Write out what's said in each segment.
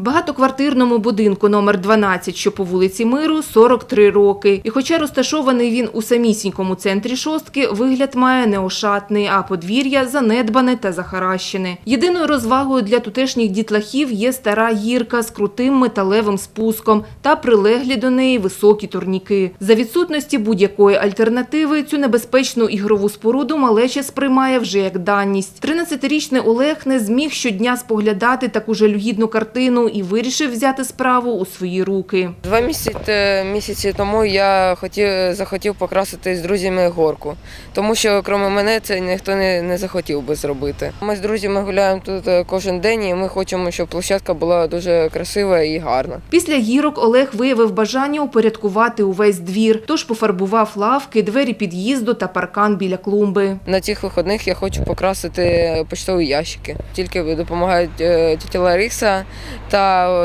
Багатоквартирному будинку номер 12, що по вулиці Миру, 43 роки. І хоча розташований він у самісінькому центрі шостки, вигляд має неошатний, а подвір'я занедбане та захаращене. Єдиною розвагою для тутешніх дітлахів є стара гірка з крутим металевим спуском та прилеглі до неї високі турніки. За відсутності будь-якої альтернативи цю небезпечну ігрову споруду малеча сприймає вже як даність. 13-річний Олег не зміг щодня споглядати таку жалюгідну картину і вирішив взяти справу у свої руки. Два місяці, місяці тому я хотів, захотів покрасити з друзями горку, тому що крім мене це ніхто не, не захотів би зробити. Ми з друзями гуляємо тут е, кожен день, і ми хочемо, щоб площадка була дуже красива і гарна. Після гірок Олег виявив бажання упорядкувати увесь двір, тож пофарбував лавки, двері під'їзду та паркан біля клумби. На цих виходних я хочу покрасити почтові ящики. Тільки допомагають е, тітя Лариса та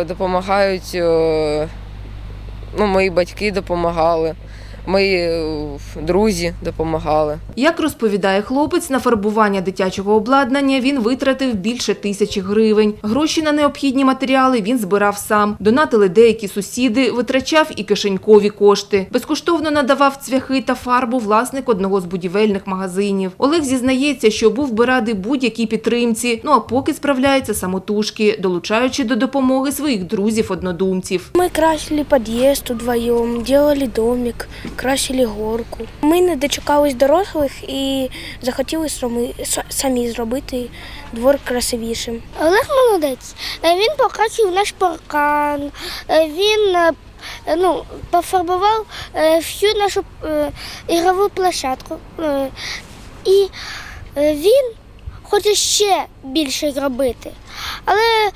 допомагають е, ну, мої батьки допомагали, мої е, друзі допомагали. Як розповідає хлопець, на фарбування дитячого обладнання він витратив більше тисячі гривень. Гроші на необхідні матеріали він збирав сам. Донатили деякі сусіди, витрачав і кишенькові кошти. Безкоштовно надавав цвяхи та фарбу власник одного з будівельних магазинів. Олег зізнається, що був би радий будь-якій підтримці, ну а поки справляється самотужки, долучаючи до допомоги своїх друзів-однодумців. Мы красили подъезд вдвоем, делали домик, красили горку. Ми не дочекались дорослих і захотіли самі, зробити двор красивішим. Олег молодець. Е, Він покрасив наш паркан, е, він е, ну, пофарбував всю нашу ігрову площадку. І він хоче ще більше зробити. Але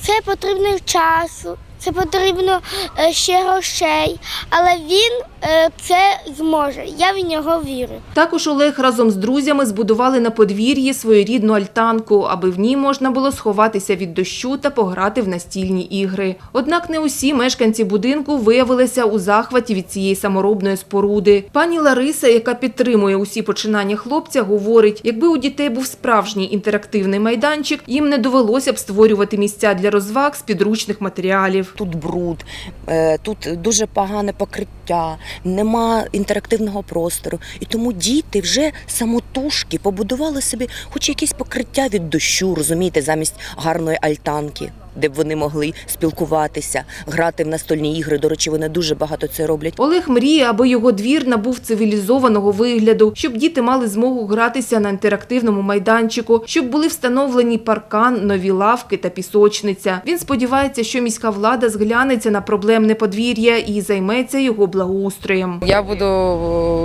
це потрібно часу, це потрібно е, ще грошей. Але він е, це зможе. Я в нього вірю. Також Олег разом з друзями збудували на подвір'ї своєрідну альтанку, аби в ній можна було сховатися від дощу та пограти в настільні ігри. Однак не усі мешканці будинку виявилися у захваті від цієї саморобної споруди. Пані Лариса, яка підтримує усі починання хлопця, говорить, якби у дітей був справжній інтерактивний майданчик, їм не довелося б створювати місця для розваг з підручних матеріалів. Тут бруд, е, тут дуже погане покриття, нема інтерактивного простору. І тому діти вже самотужки побудували собі хоч якесь покриття від дощу, розумієте, замість гарної альтанки, де б вони могли спілкуватися, грати в настольні ігри. До речі, вони дуже багато це роблять. Олег мріє, аби його двір набув цивілізованого вигляду, щоб діти мали змогу гратися на інтерактивному майданчику, щоб були встановлені паркан, нові лавки та пісочниця. Він сподівається, що міська влада зглянеться на проблемне подвір'я і займеться його благоустроєм. Я буду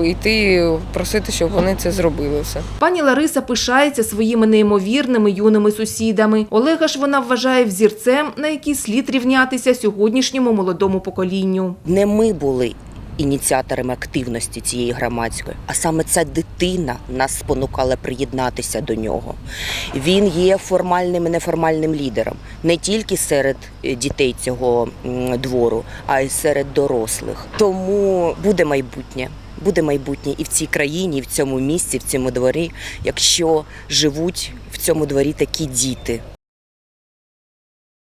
е, йти просити, щоб вони це зробили все. Пані Лариса пишається своїми неймовірними юними сусідами. Олега ж вона вважає взірцем, на який слід рівнятися сьогоднішньому молодому поколінню. Не ми були ініціаторами активності цієї громадської, а саме ця дитина нас спонукала приєднатися до нього. Він є формальним і неформальним лідером не тільки серед е, дітей цього двору, а й серед дорослих. Тому буде майбутнє. Буде майбутнє і в цій країні, і в цьому місці, в цьому дворі, якщо живуть в цьому дворі такі діти.